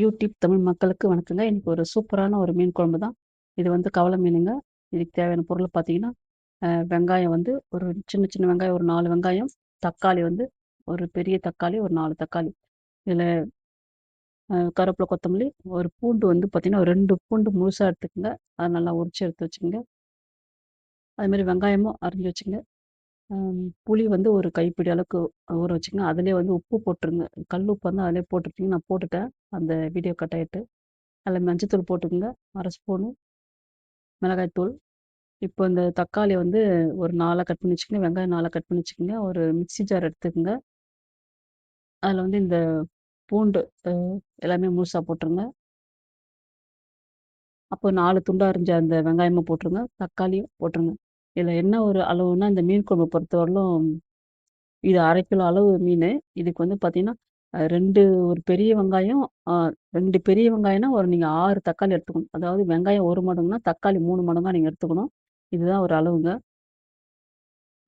YouTube Tamil மக்களுக்கு வணக்கங்க. எனக்கு ஒரு சூப்பரான ஒரு மீன் குழம்பு தான். இது வந்து கவலை மீனுங்க. இதுக்கு தேவையான பொருள் பார்த்தீங்கன்னா, வெங்காயம் வந்து ஒரு சின்ன சின்ன வெங்காயம் ஒரு நாலு வெங்காயம், தக்காளி வந்து ஒரு பெரிய தக்காளி ஒரு நாலு தக்காளி. இதில் கருவேப்பிலை கொத்தமல்லி, ஒரு பூண்டு வந்து பார்த்தீங்கன்னா, ரெண்டு பூண்டு முழுசாக எடுத்துக்கோங்க அதை நல்லா உரிச்சு எடுத்து வச்சுக்கோங்க அதுமாரி வெங்காயமும் அரிஞ்சு வச்சுங்க புளி வந்து ஒரு கைப்பிடி அளவுக்கு ஊற வச்சுக்கங்க. அதிலேயே வந்து உப்பு போட்டுருங்க. கல் உப்பு வந்து அதிலே போட்டுருக்கீங்க. நான் போட்டுட்டேன். அந்த வீடியோ கட் ஆயிட்டு. அதில மஞ்சத்தூள் போட்டுக்கங்க. 1/2 ஸ்பூனு. மிளகாய் தூள். இப்போ இந்த தக்காளி வந்து ஒரு 4ஆ கட் பண்ணி வச்சுக்கங்க. வெங்காயம் 4ஆ கட் பண்ணி வச்சுக்கங்க. ஒரு மிக்ஸி ஜார் எடுத்துக்கங்க. அதில வந்து இந்த பூண்டு அ எல்லாமே முழுசா போட்டுருங்க. அப்போ 4 துண்டா அரிஞ்ச அந்த வெங்காயமும் போட்டுருங்க. தக்காளியும் போட்டுருங்க. இதில் என்ன ஒரு அளவுன்னா, இந்த மீன் குழம்பு பொறுத்தவரையிலும் இது அரை கிலோ அளவு மீன் இதுக்கு வந்து பார்த்தீங்கன்னா, ரெண்டு ஒரு பெரிய வெங்காயம், ரெண்டு பெரிய வெங்காயம்னா, ஒரு நீங்கள் ஆறு தக்காளி எடுத்துக்கணும். அதாவது வெங்காயம் ஒரு மடங்குனா, தக்காளி மூணு மடங்காக நீங்கள் எடுத்துக்கணும். இதுதான் ஒரு அளவுங்க.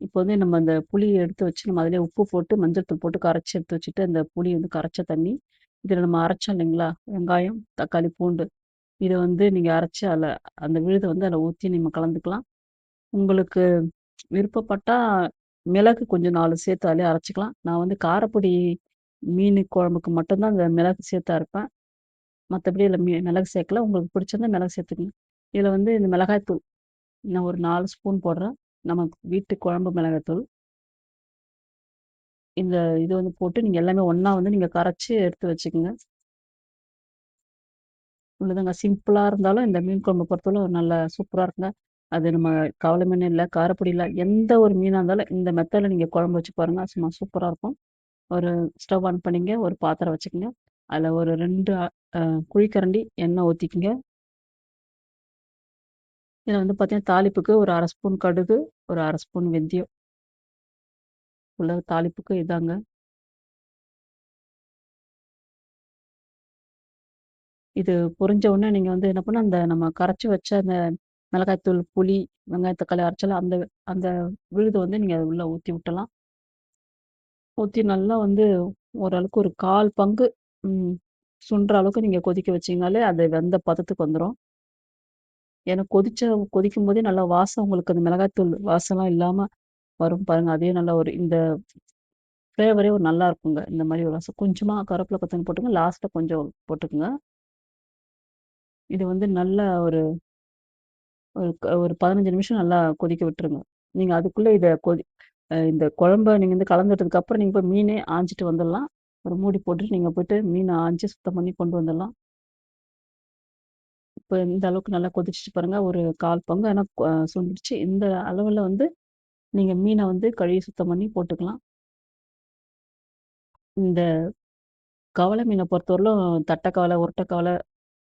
இப்போ வந்து நம்ம அந்த புளியை எடுத்து வச்சு, நம்ம அதிலே உப்பு போட்டு, மஞ்சள் தூள் போட்டு கரைச்சி எடுத்து வச்சுட்டு, அந்த புளி வந்து கரைச்ச தண்ணி, இதில் நம்ம அரைச்சோம் இல்லைங்களா? வெங்காயம், தக்காளி, பூண்டு. இதை வந்து நீங்கள் அரைச்சி அதில் அந்த விழுதை வந்து அதில் ஊற்றி நம்ம கலந்துக்கலாம். உங்களுக்கு விருப்பப்பட்டா மிளகு கொஞ்சம் 4 சேர்த்து அரைச்சிக்கலாம் அரைச்சுக்கலாம். நான் வந்து காரப்பொடி மீன் குழம்புக்கு மட்டும் தான் அந்த மிளகு சேர்த்து அரைப்பேன். மத்தபடி இதில மி மிளகு சேர்க்கல. உங்களுக்கு பிடிச்சிருந்தா மிளகு சேர்த்துக்கங்க. இதில வந்து இந்த மிளகாய் தூள் நான் ஒரு 4 ஸ்பூன் போடுறேன். நம்ம வீட்டு குழம்பு மிளகாய்த்தூள். இந்த இது வந்து போட்டு நீங்க எல்லாமே ஒண்ணா வந்து நீங்க கரைச்சு எடுத்து வச்சுக்கங்க. இவ்வளோதாங்க. சிம்பிளா இருந்தாலும் இந்த மீன் குழம்பு பொறுத்தவரை நல்லா சூப்பரா இருக்குங்க. அது நம்ம கவலை மீன் இல்லை காரப்பொடி இல்லை எந்த ஒரு மீனாக இருந்தாலும் இந்த மெத்தடில் நீங்கள் குழம்பு வச்சு பாருங்க. சும்மா சூப்பராக இருக்கும். ஒரு ஸ்டவ் ஆன் பண்ணிங்க. ஒரு பாத்திரம் வச்சுக்கோங்க அதில் ஒரு ரெண்டு குழிக்கரண்டி எண்ணெய் ஊற்றிக்கிங்க இதில் வந்து பார்த்தீங்கன்னா, தாளிப்புக்கு ஒரு அரை ஸ்பூன் கடுகு, ஒரு அரை ஸ்பூன் வெந்தயம். உள்ள தாளிப்புக்கு இதாங்க. இது பொரிஞ்ச உடனே நீங்கள் வந்து என்ன பண்ணால் அந்த நம்ம கரைச்சி வச்ச அந்த மிளகாய்த்தூள் புளி, வெங்காயம், தக்காளி அந்த அந்த விழுதை வந்து நீங்க உள்ளே ஊற்றி விட்டலாம். ஊற்றி நல்லா வந்து ஓரளவுக்கு ஒரு 1/4 பங்கு ம் சுண்டுற அளவுக்கு நீங்கள் கொதிக்க வச்சீங்கனாலே, அது வெந்த பதத்துக்கு வந்துடும் ஏன்னா கொதிச்ச கொதிக்கும்போதே நல்லா வாசம் உங்களுக்கு அந்த மிளகாய் தூள் வாசம்லாம் இல்லாமல் வரும் பாருங்கள் அதே நல்லா ஒரு இந்த ஃப்ளேவரே ஒரு நல்லா இருக்குங்க. இந்த மாதிரி ஒரு வாசம். கொஞ்சமாக கருவேப்பில, கொத்தமல்லி போட்டுங்க. லாஸ்ட்டில் கொஞ்சம் போட்டுக்குங்க இது வந்து நல்ல ஒரு ஒரு ஒரு 15 நிமிஷம் நல்லா கொதிக்க விட்டுருங்க. நீங்கள் அதுக்குள்ளே இதை கொதி இந்த குழம்ப நீங்கள் வந்து கலந்துட்டதுக்கு அப்புறம் நீங்க போய் மீனே ஆஞ்சிட்டு வந்துடலாம். ஒரு மூடி போட்டுட்டு நீங்கள் போயிட்டு மீனை ஆஞ்சி சுத்தம் பண்ணி கொண்டு வந்துடலாம். இப்போ இந்த அளவுக்கு நல்லா கொதிச்சிட்டு பாருங்கள் ஒரு 1/4 பங்கு ஆனால் சுண்டிடுச்சு இந்த அளவில் வந்து நீங்கள் மீனை வந்து கழுவி சுத்தம் பண்ணி போட்டுக்கலாம். இந்த கவலை மீனை பொறுத்தவரையிலும் தட்டக்கவல,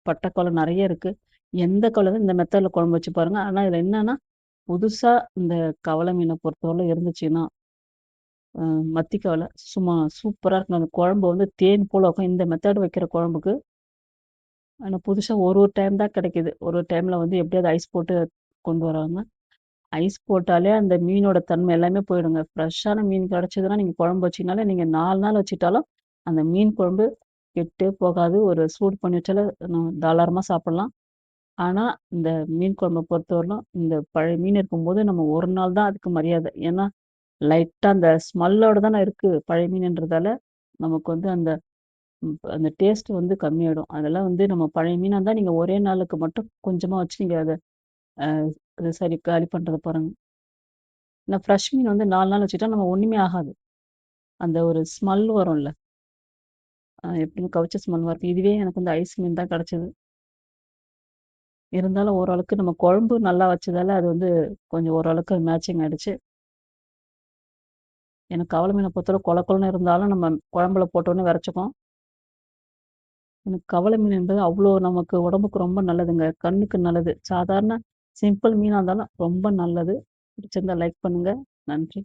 பட்டை கவலை நிறைய இருக்குது எந்த கவலை இந்த மெத்தடில் குழம்பு வச்சு பாருங்க. ஆனால் இதில் என்னன்னா, புதுசாக இந்த கவலை மீனை பொறுத்தவரை இருந்துச்சுன்னா, மத்தி கவலை சும்மா சூப்பராக இருக்கும். அந்த குழம்பு வந்து தேன் போல் இருக்கும். இந்த மெத்தட் வைக்கிற குழம்புக்கு. ஆனால் புதுசாக ஒரு ஒரு டைம் தான் கிடைக்கிது ஒரு ஒரு டைமில் வந்து எப்படியாவது ஐஸ் போட்டு கொண்டு வராங்க. ஐஸ் போட்டாலே அந்த மீனோட தன்மை எல்லாமே போயிடுங்க. ஃப்ரெஷ்ஷான மீன் கிடச்சதுன்னா நீங்கள் குழம்பு வச்சீங்கனாலே, நீங்கள் நாலு நாள் வச்சுட்டாலும், அந்த மீன் குழம்பு கெட்டே போகாது. ஒரு சூடு பண்ணி வச்சாலே தாராளமாக சாப்பிட்லாம் ஆனா, இந்த மீன் குழம்ப பொறுத்தவரையிலும், இந்த பழைய மீன் இருக்கும்போது நம்ம ஒரு நாள் தான் அதுக்கு மரியாதை. ஏன்னா, லைட்டா அந்த ஸ்மெல்லோட தானே இருக்கு. பழைய மீனுன்றதால, நமக்கு வந்து அந்த ம் அந்த டேஸ்ட் வந்து கம்மியாயிடும். அதெல்லாம் வந்து நம்ம பழைய மீனா இருந்தா, நீங்க ஒரே நாளுக்கு மட்டும் கொஞ்சமா வச்சு நீங்க அத அ அது சரி காலி பண்றத பாருங்க. இந்த ஃப்ரெஷ் மீன் வந்து 4 நாள் வச்சுட்டா நம்ம ஒண்ணுமே ஆகாது. அந்த ஒரு ஸ்மெல் வரும்ல. அ எப்படியும் கவிச்ச ஸ்மெல் வரும். இதுவே எனக்கு வந்து ஐஸ் மீன் தான் கிடைச்சது. இருந்தாலும் ஓரளவுக்கு நம்ம குழம்பு நல்லா வச்சதால, அது வந்து கொஞ்சம் ஓரளவுக்கு மேட்சிங் ஆயிடுச்சு. எனக்கு கவலை மீனை பொறுத்தவரை கொல கொலன்னு இருந்தாலும் நம்ம குழம்புல போட்டோன்னே வெரைச்சுக்கும். எனக்கு கவலை மீன் என்பது அவ்வளோ நமக்கு உடம்புக்கு ரொம்ப நல்லதுங்க. கண்ணுக்கு நல்லது. சாதாரண சிம்பிள் மீனாக இருந்தாலும் ரொம்ப நல்லது. பிடிச்சிருந்தா லைக் பண்ணுங்க. நன்றி.